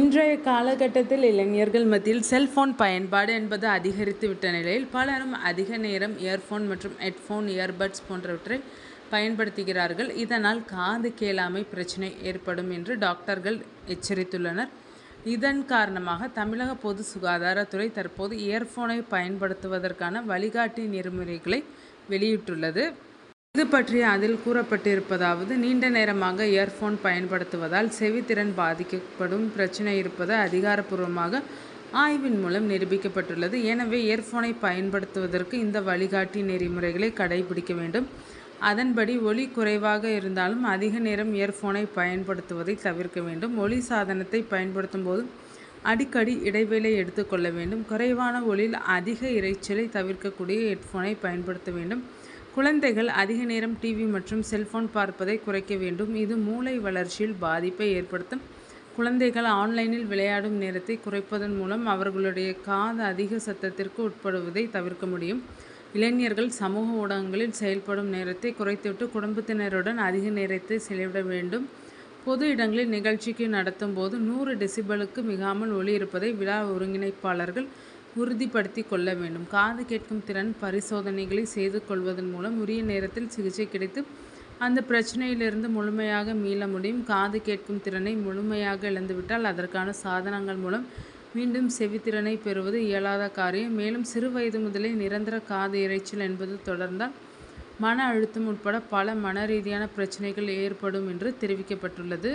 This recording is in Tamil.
இன்றைய காலகட்டத்தில் இளைஞர்கள் மத்தியில் செல்ஃபோன் பயன்பாடு என்பது அதிகரித்துவிட்ட நிலையில் பலரும் அதிக நேரம் இயர்ஃபோன் மற்றும் ஹெட்ஃபோன் இயர்பட்ஸ் போன்றவற்றை பயன்படுத்துகிறார்கள். இதனால் காது கேளாமை பிரச்சனை ஏற்படும் என்று டாக்டர்கள் எச்சரித்துள்ளனர். இதன் காரணமாக தமிழக பொது சுகாதாரத்துறை தற்போது இயர்ஃபோனை பயன்படுத்துவதற்கான வழிகாட்டி நெறிமுறைகளை வெளியிட்டுள்ளது. இது பற்றி அதில் கூறப்பட்டிருப்பதாவது நீண்ட நேரமாக இயர்ஃபோன் பயன்படுத்துவதால் செவித்திறன் பாதிக்கப்படும் பிரச்சனை இருப்பது அதிகாரப்பூர்வமாக ஆய்வின் மூலம் நிரூபிக்கப்பட்டுள்ளது. எனவே இயர்ஃபோனை பயன்படுத்துவதற்கு இந்த வழிகாட்டி நெறிமுறைகளை கடைபிடிக்க வேண்டும். அதன்படி ஒலி குறைவாக இருந்தாலும் அதிக நேரம் இயர்ஃபோனை பயன்படுத்துவதை தவிர்க்க வேண்டும். ஒலி சாதனத்தை பயன்படுத்தும் போது அடிக்கடி இடைவேளை எடுத்துக்கொள்ள வேண்டும். குறைவான ஒளியில் அதிக இரைச்சலை தவிர்க்கக்கூடிய ஹெட்ஃபோனை பயன்படுத்த வேண்டும். குழந்தைகள் அதிக நேரம் டிவி மற்றும் செல்போன் பார்ப்பதை குறைக்க வேண்டும். இது மூளை வளர்ச்சியில் பாதிப்பை ஏற்படுத்தும். குழந்தைகள் ஆன்லைனில் விளையாடும் நேரத்தை குறைப்பதன் மூலம் அவர்களுடைய காது அதிக சத்தத்திற்கு உட்படுவதை தவிர்க்க முடியும். இளைஞர்கள் சமூக ஊடகங்களில் செயல்படும் நேரத்தை குறைத்துவிட்டு குடும்பத்தினருடன் அதிக நேரத்தை செலவிட வேண்டும். பொது இடங்களில் நிகழ்ச்சிக்கு நடத்தும் போது நூறு டெசிபலுக்கு மிகாமல் ஒளி இருப்பதை விழா ஒருங்கிணைப்பாளர்கள் உறுதிப்படுத்தி கொள்ள வேண்டும். காது கேட்கும் திறன் பரிசோதனைகளை செய்து கொள்வதன் மூலம் உரிய நேரத்தில் சிகிச்சை கிடைத்து அந்த பிரச்சனையிலிருந்து முழுமையாக மீள முடியும். காது கேட்கும் திறனை முழுமையாக இழந்துவிட்டால் அதற்கான சாதனங்கள் மூலம் மீண்டும் செவித்திறனை பெறுவது இயலாத காரியம். மேலும் சிறு வயது முதலே நிரந்தர காது இறைச்சல் என்பது தொடர்ந்தால் மன அழுத்தம் உட்பட பல மன ரீதியான பிரச்சனைகள் ஏற்படும் என்று தெரிவிக்கப்பட்டுள்ளது.